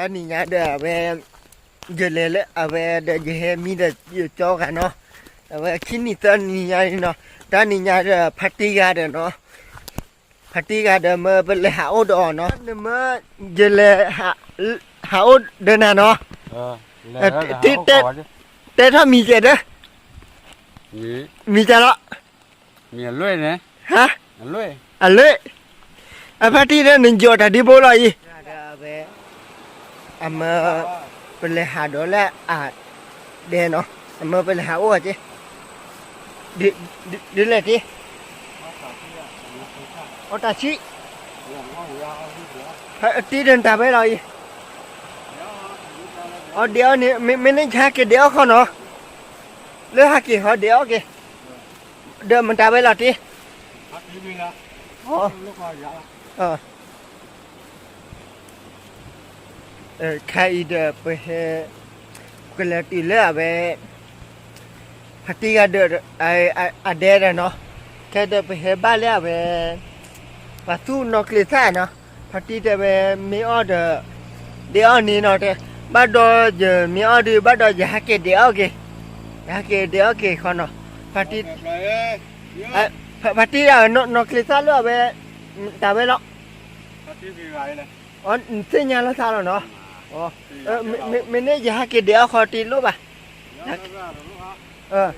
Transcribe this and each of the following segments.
จ้านี่ยเดี๋ยวเวเลเลอเวเดี๋ยวจะมีเดี๋ยวจอกันเนาะเว่คินนี่ตอนนี้ยเนาะจ้านี่ยาเดี๋พัติกาเดี๋เนาะพัติกาเดี๋เมื่อเป็นเลหาอุดอเนาะเมื่อเมอจเลหาหาอุดเดินนเนาะเออเตะเตะเตะถ้ามีเจ็ดเนี่ยมีเจ็ดละมีลุยเนี่ยฮะอลุยอ่ะลุยอะพัตติเนี่ยหนึ่งจอดอะไรบ่ลอย ama peleha dola a de no ama peleha o je di di le ti o ta chi ti den ta bai rồi ở đéo này mình mình nên hai cái đéo không nó lỡ hai cái họ đéo kì đỡ mình ta bai là ti ờ ờ ခိုင်ဒပဟေကလတီလာပဲဖတိကဒအဲအဒဲရနော်ခိုင်ဒပဟေဘာလာပဲဘာသူနော်ကလီသနော်ဖတိတပဲမေအော်ဒဒီအော်နီနော်တဲ့ဘတ်တော်ဂျမေအော်ဒီဘတ်တော်ဂျဟကေဒီအိုကေဟကေဒီအိုကေခေါနော်ဖတိဖတိရနော်နော်ကလီသလို့ပဲဒါပဲတော့ဖတိပြပါလေอ๋อเส้นยาละซ่าแล้วเนาะเออไม่ไม่ไม่เนี่ยอยากกินเดี๋ยวขอตีนรูปอ่ะเออ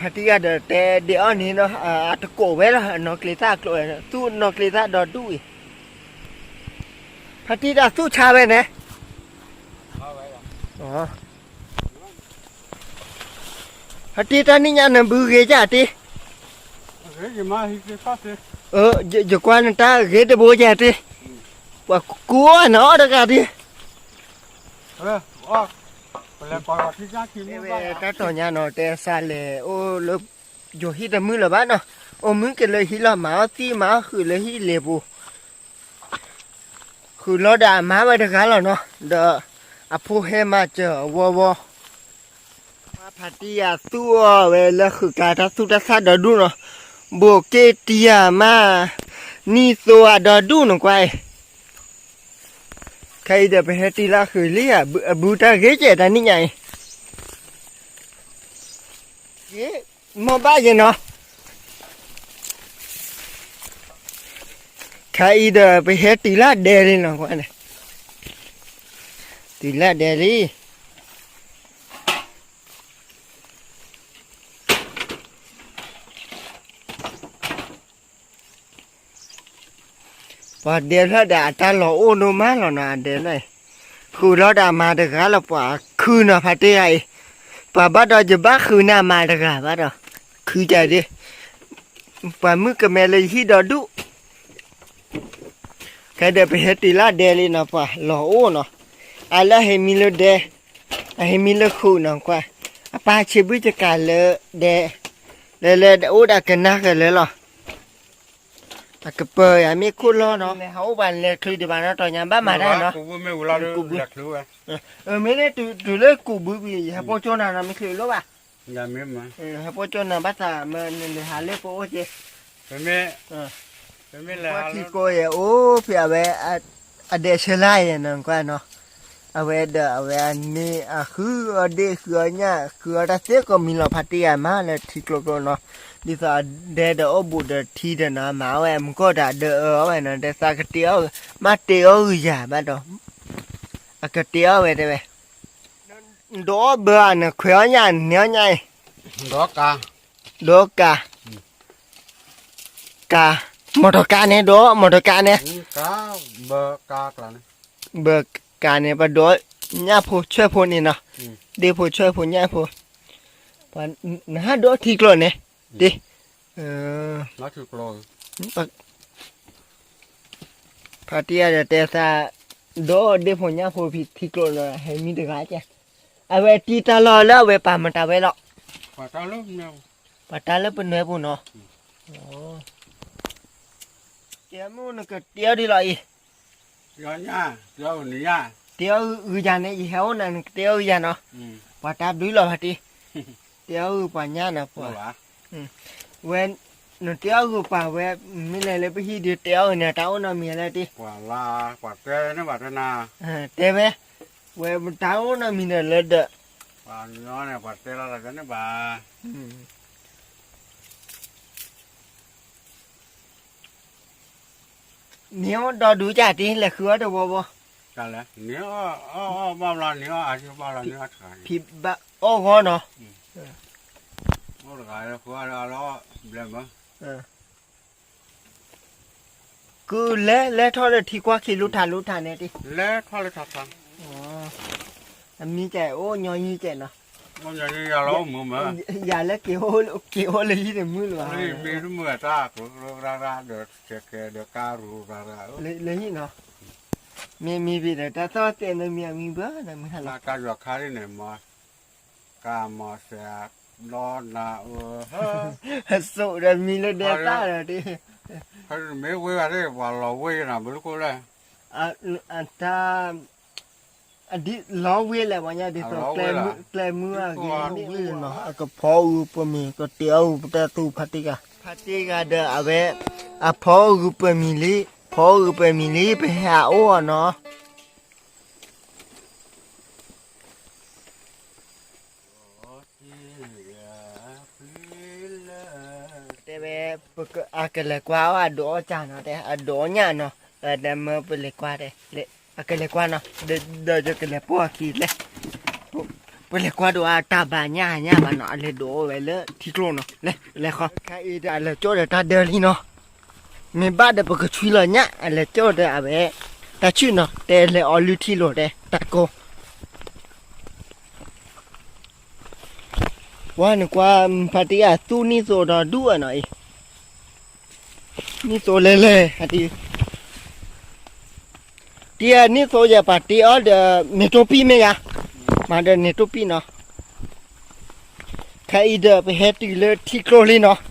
พัติยาเดแต่เดี๋ยวนี้เนาะอัตโกไว้ละนอกลิตากลัวตู้นอกลิตาดอดูอีพัติยาสู้ชาไปนะอ๋อพัทยานี่ยันบูเกจ่าตีเออจะกวนตาเกจตโบจ่าตีว่ากัวเนาะเด็กอะดิเออออเปล่ที่จ้กินเลยแต่ตอนนี้เนาะแต่ซาเลโอ้ลบอยู่ที่แต่มือละบ้านเนาะโอ้มือกันเลยที่ละหมาตีหมาคือเลยที่เลบูคือเราด่าหมาไปเด็กอะเนาะเด้ออาพูให้มาเจอวอวอมาพัดียาตัวเวลาคือการทัศน์ทัศน์เดอดูเนาะ โบเกตียมานี่ตัวดอดูหนุ่มไกခိုင်တဲ့ပဲတီလာခွေလေးရဘူတာခေးကျတဲ့နိညာရေမပါရင်နော်ခိုင်တဲ့ပဲတီလာဒဲရင်နော်ကွာတီလာဒဲလေးวาเดี๋ยวถ้าด่าตาหล่อโอ้นมาหล่อนาเดี๋ยวเลยคือเราด่ามาเด็กเราป่าคือนะพัดไอ้ป่าบ้าราจะบ้าคืนหน้ามาเด็กบ้าดอคือใจดิป่ามือกับแม่เลยที่ดอดุแค่เดี๋ยวไปเฮติลาเดลินะป่าหล่อโอ้เนาะอะไรให้มีเลยเดให้มีเลยคู่น้องกว่าป้าเชื่อวิจการเลยเดเลยเลยโอ้ด่ากันนักกันเลยหรอกระเปยอ่ะมีคู่ล้อเนาะเขาบันเลยคือเดี๋ยวบันเตอนยามบ้ามาได้เนาะกูไม่รู้เรากูบุเออไม่ได้ดูดูเลยอกกูบุบีฮะพ่อจนาเราไม่คือรู้ป่ะยามีมาเออฮะโปโจนาบ้าตามัอเนี่ยหาเลือกโอเจเป็ไม่เป็นไม่แล้วที่โกยโอ้เพียไปอเดชไลเนี่ยนั่นก็เนาะเอาเวดเอาเวนี่อาคือเดเขือเนี่ยเขือรัสเซียก็มีเราพัตยามาเลยที่กลกเนาะดิสาเดดอบุดทีเดนะมาเอมก็ได้เดอเอาไว้นะเดสักเตียวมาเตียวอย่ามานออาเกเตียวเวดเวดอเบอรนะเขียวเนี่ยเนื้อไงดอกาดอกากามดกาเนี่ยดอมดกาเนี่ยกาเบกากลันเบกการเนี่ยประดวยาผู้ช่วยผู้นี่เนาะดีผู้ช่วยผู้ยาผู้ปานนะฮดทีกลอนเนี่ยดิเออลักือกลอนปักพาตี่จะเตะซาดดเดี๋ยวผมยาผู้ผิดทีกลอนเลยให้มีเด็กอาจใจเอาไว้ตีตาลอแล้วเอาไว้ปามันตาไว้หรอกปาตาลุกเนาะปาตาลุกเป็นเนื้อผู้เนาะโอ้เจ้ามูนก็เตี้ยดีเลยပြောညာပြောနေရเตียวอือจานเนี่ยอีเฮานั่นเตียวอีจานเนาะอืมบ่ตับดุยหรอฮะติเตียวอือปัญญาน่ะพอဟုတ်ပါเวนนเตียวกูป่าเวมิเลยเลยไปฮีดิเตียวเนี่ยตาวนอมีอะไรติကွာလာကွာတဲနဲ့ပါတနာเออเตเวเวตาวนอมีเนี่ยเลดะကွာညောနဲ့ကွာတဲလာတာကနေပါอืม你要到度假地来喝的不不？咋了？你要哦哦，忘了你要还是忘了你要查？皮吧，哦好呢。嗯。我这个喝了了，不了么？嗯。cứ lẽ lẽ thôi là thì qua khi lút thả lút thả này đi lẽ thôi là thả thả ờ mi trẻ ô nhỏ như trẻ nào มันจะยาล้มมือมั้ยยาละเกี่ยวเกี่ยวเลยเนี่ยมือลรอเลยมีรู้มื่อตาคุณรารเดือดเกเดือดการูรารเลยเลยเนาะมีมีบีเดตาต่อเตนมีมีบ้าอนะมีฮัลโหลการหยคาริเนมอสกามอสแสบนอนนาเออฮะสุดมีเลยเดตาเลยดิเขาไม่เว้ยอะไรว่าเราเว้ยนะไม่รู้กูเลยอ่ะอันตาအဒီလောဝဲလဲဝညာဒီဆိုပလဲပလဲမူအကိဝဲနော်အကဖောဥပမီကတေဥပတတူဖတိကဖတိကဒအဝဲအဖောဥပမီလေးဖောဥပမီလေးပဲအောနော်အကလကွာဝဒေါ်ချာနော်တဲ့အဒေါ်ညာနော်အဲဒါမပလေကွာတဲ့လေ Aquele quando de de de aquele pô aqui, né? Pele quando a tabanya nya ba nó le do về le titlo nó, le le kho. Cái đã le chỗ để ta đi nó. Mình bắt được cái chui à, là nhá, le chỗ để à Ta chui nó, để le ở lưu thi lo để ta cô. Qua qua party à, tu ni rồi đó đua à, nó. Ni rồi le le, hadi. เตียนี่โซยาปาตีอ๋อเดอเนโตปีเมียมาเดอเนโตปีเนาะใครเดอไปเฮติเลที่โกลลีเนาะป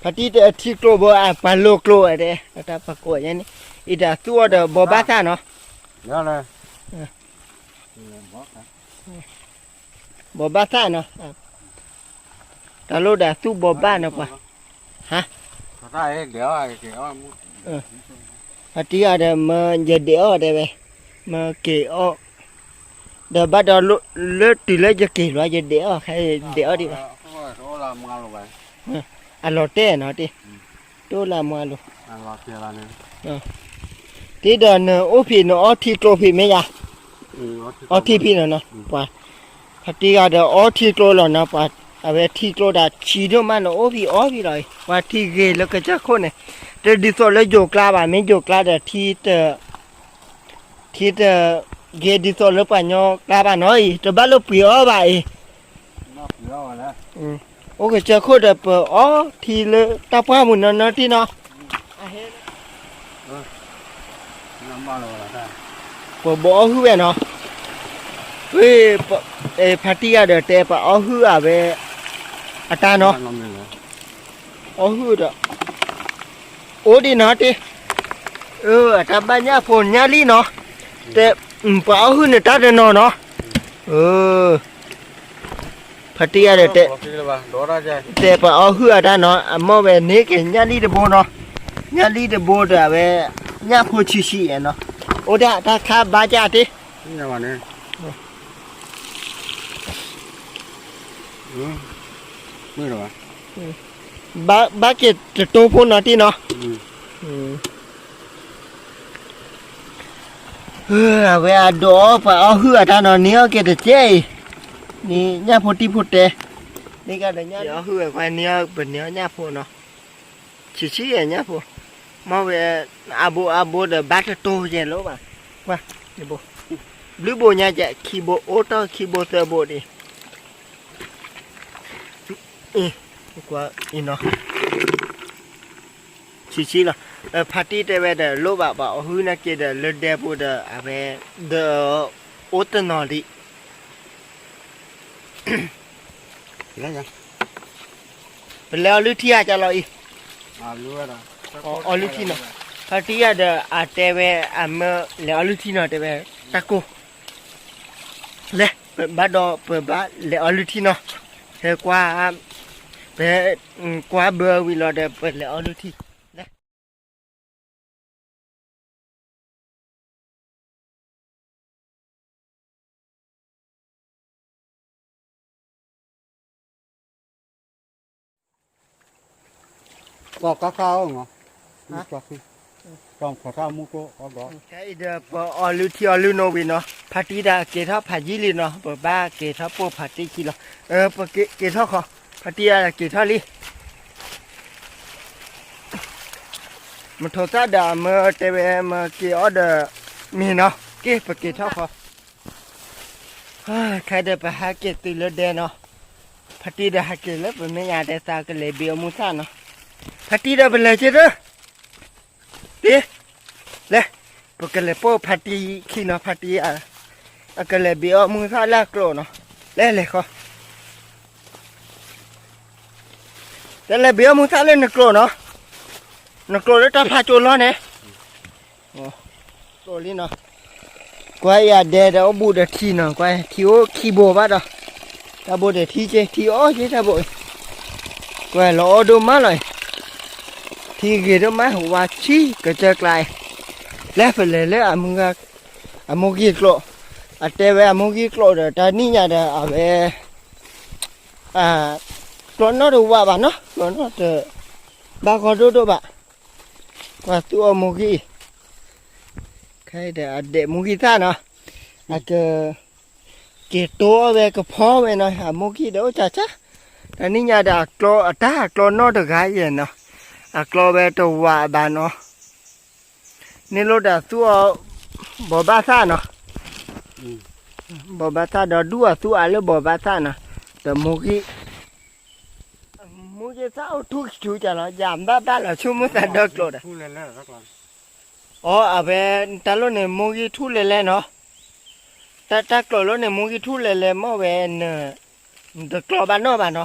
พอดีเดอที่โครบ่อ่ะปาโลโครอะไรแต่ปรากฏยังนี้อีดาตัวเดอบอบาซ่าเนาะเนาะเลยบอบาซ่าเนาะตาโลดาตู้บอบาเนาะปะฮะได้เดี๋ยวอ่เดี๋ยวအတီးရတယ်မညဒေော့တယ်ပဲမကေော့ဒါဘတ်တော်လွတ်တီလဲကြကေလွားညဒေော့ခဲဒေော့ဒီပါဟုတ်လားမလို့ပဲအလော်တဲ့နော်တီတို့လာမလို့အလော်ပြလာနေတီတော်နော်အိုဖီနော်အော်တီတိုဖီမေယာအော်တီဖီနော်နော်ပါအတီးရတယ်အော်တီတိုလော်နော်ပါအဝဲတီတိုတာချီတို့မနော်အိုဖီအော်ဖီတော်ပါတီကေလကကြခုန်နေ这里说了就干吧，没就干的提的提的，给你说了把鸟干吧，那这把了不要吧？那不要了。嗯，我给这口的不哦，提了大半亩那那地呢？嗯，那嘛了了，不不好呗呢？喂，不，哎，拍地啊的，这不好啊呗，啊，单呢？好的。โอ้ดีนะทีเออทตบบ้านยาฝนยาลีเนาะแต่ป่าหุ้นเนี่ยตาเดนเนาะเออพัตีอะไรแต่แต่ป่าหุ้นอะไรเนาะอ่ะมาเวนี้กินยาลีเดบเนาะยาลีเดบจะเวยาพูชิชิเนาะโอ้ด่ถตาข้าบ้าจะาทีนี่วันนี้อืมไม่ ba ba cái tô phun nó tí nó ừ. Ừ. hứa về à, đó phải ở ờ, hứa ta nó nhớ cái được chơi nè nhà phun tí phun tê đi cái đấy nhớ ờ, hứa phải nhớ bên nhớ nhà phun nó chỉ chỉ ở à, nhà phun mà về abu abu để bắt tô gì lỗ mà qua đi bộ lưu bộ nhà chạy khi bộ ô tô khi bộ tơ bộ đi ừ. quá in nó chỉ chỉ là party để về để lô bảo bảo hư na kia để lên đẹp bộ để à về để ô tô nó đi cái gì leo lướt thi à cho lo đi à lướt à ờ lướt thi nào party à để à để về à mà leo lướt thi nào để về taco lẹ bát đó bát leo lướt thi nào thế qua ปกว่าเบอร์วิลอดเปิดแล้วดูทีบอกก้าวเห้อฮะต้องขอท้ามุกโกก็ก็ใช่เดี๋ยวอ๋อลุที่อาลูโนวินเนาะพัดดีได้เกียวท้าพัดยี่ลินเนาะบ้าเกีท้าปูพัดดีกี่ล่ะเออปะเกีเกท้าขอเตียกี่ทลีมันทศดาเมื่อเทวมเกี่ยวเดมีเนาะเกี่ปกี่ท่าพอใครเดไปหาเกี่ยตีเลเดเนาะพัดีเดหาเกี่ยลบไม่อยากแต่สาวกเลยเบียวมุซาเนาะพัดีเดไปะไรเจ้าเดีเลยปกเลยพ่อพัดีขี้เนาะพัดีอ่ะก็เลยเบียวมุซาลากโกรเนาะเล่เลยเขาแต่เลยเบี้ยมึงกะเล่นนักโกรเนาะนักโกรได้ตาพาจูนแล้วเนี่ยโอ้โกรนี่เนาะกวยอย่าเดดเอาบูดทีเนาะกวยทีโอคีโบบ้าดอตาโบเดทีเจทีโอเจตาโบกวยรอดูมาเลยทีเกี่ยวมาหัวชี้ก็เจอไกลแล้วไปเลยแล้วมึงก็มึงกี่โกรอ่ะเตะไปมึงกี่โกรเดี๋ยวตานี่เนี่ยเดี๋ยวเอาไปอ่าတော်တော်တို့ဝပါနော်တော်တော်တဲ့ဘာခေါ်တို့တို့ပါကွာသူအမူကြီးခိုင်တဲ့အတေမူကြီးသားနော်အကကေတိုးပဲကဖောပဲနော်ဟာမူကြီးတော့ချာချာတနည်းညတာကလောအတာကလောနော်တကားရဲ့နော်အကလောပဲတော့ဝပါနော်နေလို့တာသူအဘောဘာသာနော်ဘောဘာသာတော့ဒူအသူအလဘောဘာသာနော်တမူကြီး sao જે સાવ ઠૂક છું ચાલો જામદા તાલો છું મુ તા ડક ચોડ ઓ હવે તાલો ને મુગી ઠૂલે લે નો ta ta clo lo ne mugi thu lên lên mà về n de clo ba no ba no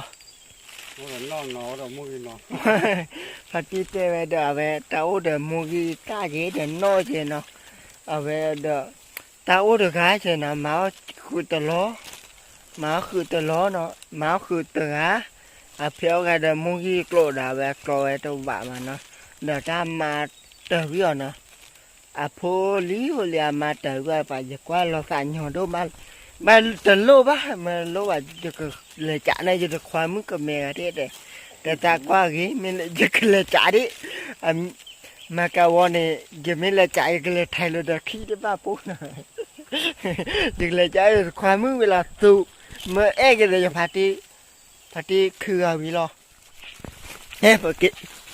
mo no no do mugi no pha ti về ve da ve ta o de mugi ta ge để no je nó à về de ta o de ga je na ma khu te lo ma khu te lo no ma khu te ga à phiếu cái đó muốn gì clo đã về clo ấy đâu bà mà nó đã ra mà tới bây nó à phố lý vô lìa mà tới qua phải giờ qua lo cả nhỏ đâu mà mà tận lô bá mà lô bà được lời trả này giờ được khoa mức của mẹ thế đấy cái ta qua ghế mình lại giờ cái lời trả đi à mà cái vón này giờ mình lại trả cái lời thay lời được khi đấy ba phố nữa được lời trả khoa mức là tụ mà ai cái lời phạt đi တတိคือအဝီလောเฮ้เก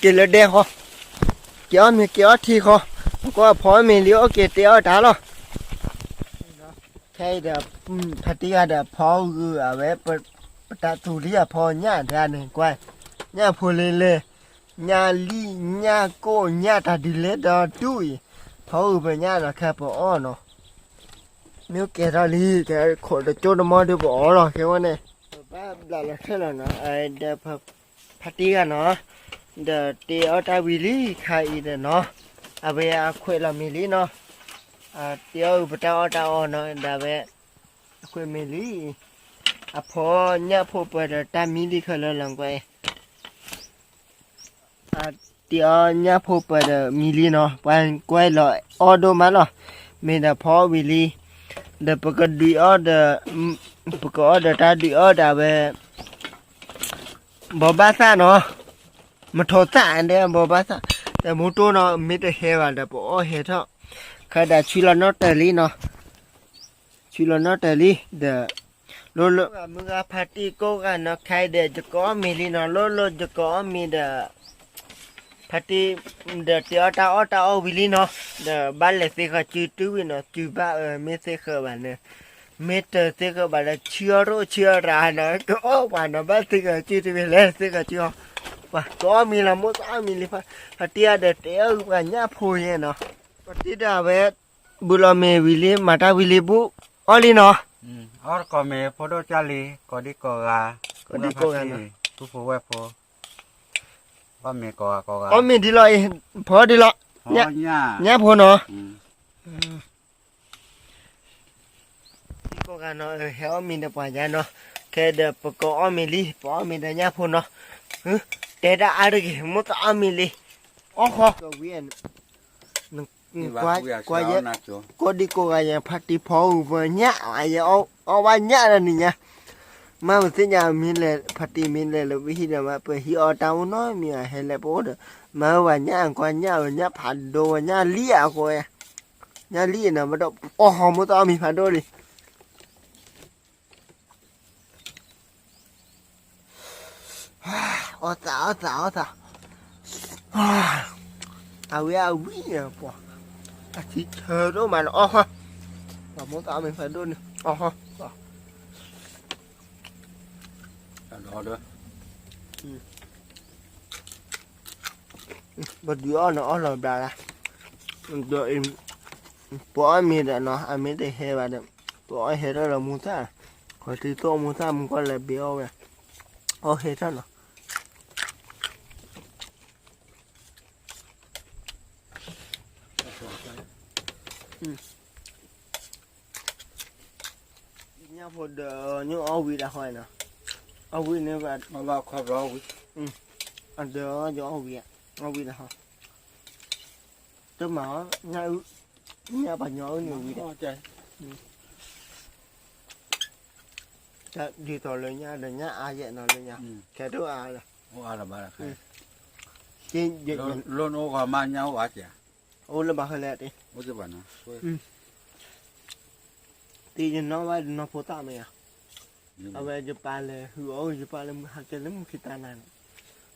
เกลเดฮอเกียวมีเกียวทีคอก็พอมีเลียวเกเตียวดาลอใช่เดพติยาเดพอคืออะเวปตะตุริยพอญะดานึงกวยญะพูเลเลญะลีญะโกญะตาดิเลดอตุยพออุปญะดาคับปออเนาะမျိုးကဲတော့လေးကဲခေါ်တော့ကျုံးမတော့ဘောတော့ခဲဝနဲ့ပါဘလာလာထဲလာနော်အဲဒါဖတ်တီးကနော်ဒါတေအော်တာဝီလီခိုင်တယ်နော်အဘေအခွေလာမီလီနော်အာတေအော်ပတာအော်တာအော်နော်ဒါပဲအခွေမီလီအဖော်ညဖို့ပွဲတာတမီလီခလလံကွယ်အာတေအော်ညဖို့ပွဲတာမီလီနော်ပန်ကွယ်လော်အော်ဒိုမနော်မေတာဖော်ဝီလီ the pakadi order pakadi order tadi order be บอบาซ่าเนาะมาโทษอันเดียบอบาซ่าแต่มูตัวเนาะมิดเฮวันเดปโอเฮทอคดาชิลานอเตลีเนาะชิลานอเตลีเดโลโลมึงอาพาร์ตี้โกกันเนาะใครเดจะก็มีลีเนาะโลโลจะก็มีเด thati the tiota ota o bili no the balle se kha chi tu bi no chi ba me se kha ba ne me te se kha ba la chioro chiara na to o ba no ba se kha chi tu bi le se kha chi o ba to mi la mo sa mi li pha hatia de te o ga nya phu ye no ti da be bu lo me wi li ma ta wi li bu o li no or ko me photo cha li ko di ko ga ko di ko ga no tu pho wa pho ก็เมกอกอกอ๋อมีดีลอยพอดีลอพอเนี่ยเนี่ยพอเนาะที่ก็กานเนาะเฮามีเดปายาเนาะแค่เดปกอมีลีปอมีเดนี่ยพูนเนาะแต่ดาอะไรกิมุตอมีลีอ๋อขอก็เวียนกว่ากว่าเยอะก็ดีก็่าอย่างพักที่พอวันเนี้ยอะไรเอาเอาไว้เนี้ยนั่นี่เนี่ยมาสิยามีเลยพัติมีเลยเราวิหินะมาเปฮิออตาวน้อยมีเฮเลโปดมาวันนญากวั่านาญาผัดโดญาเลียกวยญาเลียนะมาดอโอ้โหมุตอมีผัดโดดิอ๋อตาอ๋อตาอ๋อตาเอาเวอาวิ่งปออาทิตย์เธอรู้วยมันอ๋อฮะมตอมีผัดโดดิยโอ้โห đó nữa ừ. bật giữa nó là bà là đợi bỏ mình đã nó à mình để hè bà bỏ hết đó là muối ta khỏi thì tôi muối ta mình quay lại biểu vậy ô hết đó nó ừ. nhà phật những ô vị đã hoài nào เอาวิเนี่ยแบบมาบอกความร้อนวิอืมอันเดียวจะเอาวิอ่ะเอาวินะฮะจะมาง่ายง่ายปัญญาหนึ่งวิได้ใจจะดีต่อเลยเนี่ยเดี๋ยวเนี่ยอาเยนหน่อยเลยเนี่ยแค่ตัวอาละโอ้อาละมาละครับจริงเยอะล้นโอ้ความมันยาวว่าจ้ะโอ้ละมาให้แล้วดิโอ้จะบ้านะตีจนน้องว่าน้องโพต้าไหมอ่ะ Awe je pale huo je pale hakelem kita nan.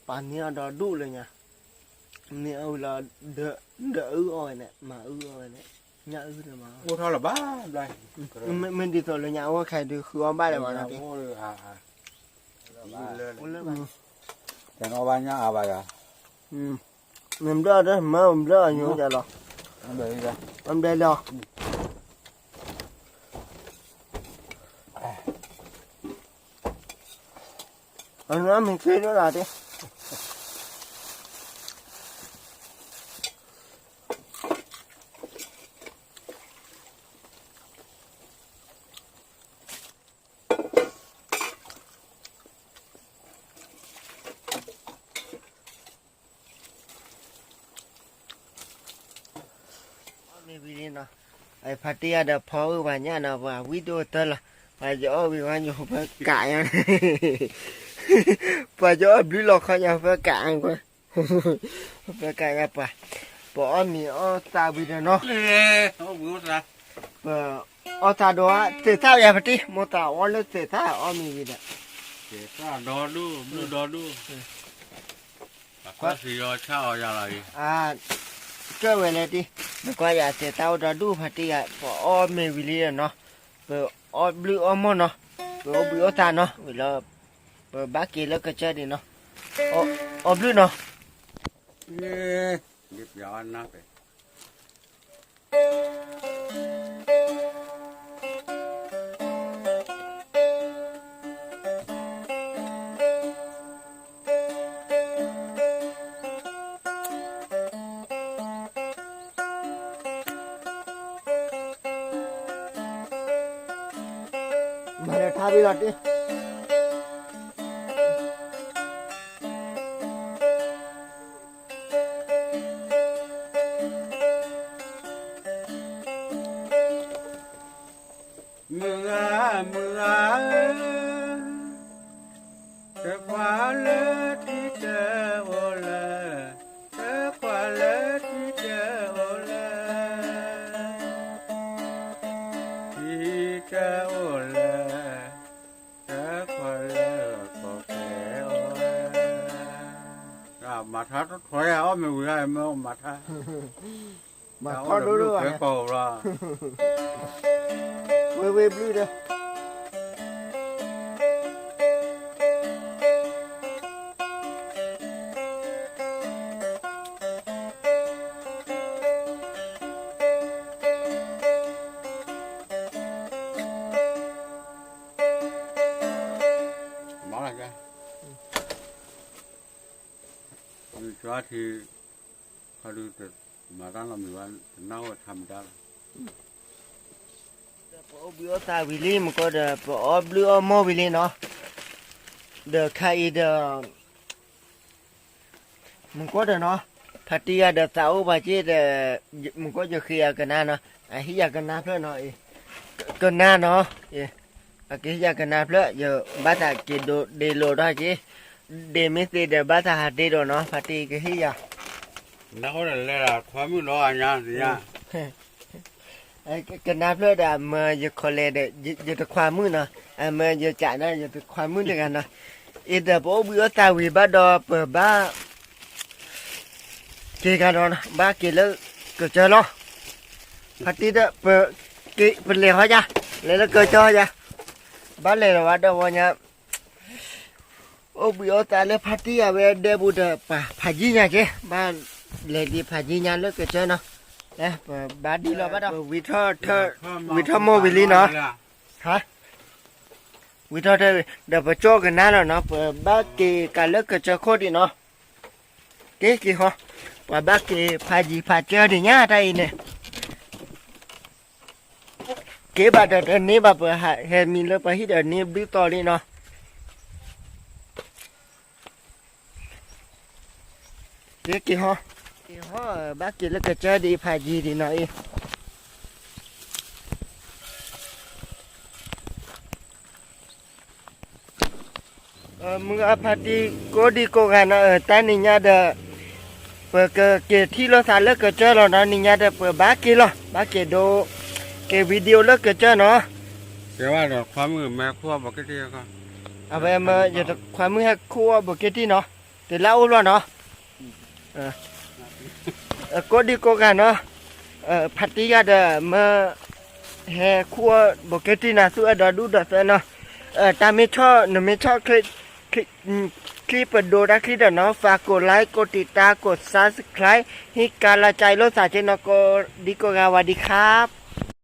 Pani ada du le nya. Ni au la de de u oi nè mà u oi nè. Nya u le ma. Ô thôi là ba đây. Mình mình đi thôi là nhà ô khai được huo ba le mà nó. Ô à à. Ô le ba. Cái nó ba nya à ba ya. Ừ. Mình đó đó mà mình đó nhiều giờ rồi. Ông đây rồi. Ông đây rồi. Rồi ờ, nữa mình phi nó là đi ai phát đi ada à, phao và nhà nào và video tên là và gió vì bao nhiêu cãi à. bà cho bí lò khai nhà phải cạn quá phải cạn nhà bà bỏ mì ở ta bị nó bà ở ta đó thể thao nhà phải đi mua ta ở lên thể thao ở mì gì đó thể thao đó đu đó đu quá gì rồi sao giờ lại à chơi về lại đi nó qua giờ thể thao đó đu phải đi à bỏ mì gì đó nó bởi ở blue ở mòn nó bởi ở blue ở ta nó bởi là bác kia lớp cái chơi đi nó ô oh, blue nó nhịp gió nó Maratha भी latte 微微绿的。sa wili mo ko de po oblu o mo wili no de kai de mo ko de no phatia de sa o ba chi de mo ko je khia kana no a hi ya kana phlo no e kana no e a ki ya kana phlo yo ba ta ki do de lo da chi de mi se de ba ta ha de do no phati ki hi ya na ho le la khwa mu no a nya ya กันนับเลือดอเมื่ออยูคอเลเดยอยู่ตะความมืดเนาะเมื่ออยู่จ่านะอยู่ตะความมืดด้วยกันเนาะอีเดบโอบื่อตาวีบ้าดอเปิดบ้าเกี่กันเนาะบ้าเกี่ยแล้วเกิดเจอเนาะพัดที่เดเปิดกี่เป็นเลี้ยงเขาจ้ะเลยแล้วเกิดเจอจ้ะบ้านเลยว่าเดวันเนี่ยโอบื่อตาเลยพัดที่อาเวเดบุเดป่าพัดยี่เนี่ยเจ้บ้านเลยดีพัดยี่เนี่ยแล้วเกิดเจอเนาะ nè đi lo bắt đâu? vì thơ thơ vì thơ mua vì lý nó hả vì thơ thơ đập vào cho cái nào nó bác kỳ cả lớp cái cho khô đi nó cái kỳ ho và bác kỳ phá gì phá chơi thì nhá đây nè cái bà đợt này bà vừa hại hèn mình lớp bà hít đợt này biết to đi nó cái kỳ ho ho bác kia lúc chơi đi phải gì thì nói ờ, mga pati ko đi cô gà nó ở ta nì nhà đờ bờ cờ kề thi lo xả lớp cờ chơi lo nó nì nhà đờ bờ bá kia lo bá kia đồ kề video lớp cờ chơi nó เดี๋ยวว่าดอกความมือแม่ครัวบอกกี่ทีก็เอาไปมาอย่าความมือให้ครัวบอกกี่ทีเนาะแต่เล่าล้เนาะเออก็ดีก็กันเนาะพัติยาเดอมาแห่คั้วบกเกตินาสุอดอดูดาเนาะตามิชอบหนูไม่ชอบคลิปคลิปคลิปดูได้คลิปเนาะฝากกดไลค์กดติดตามกดซับสไครต์ให้การลใจโลสาเจนก็ดีก็กันวัดดีครับ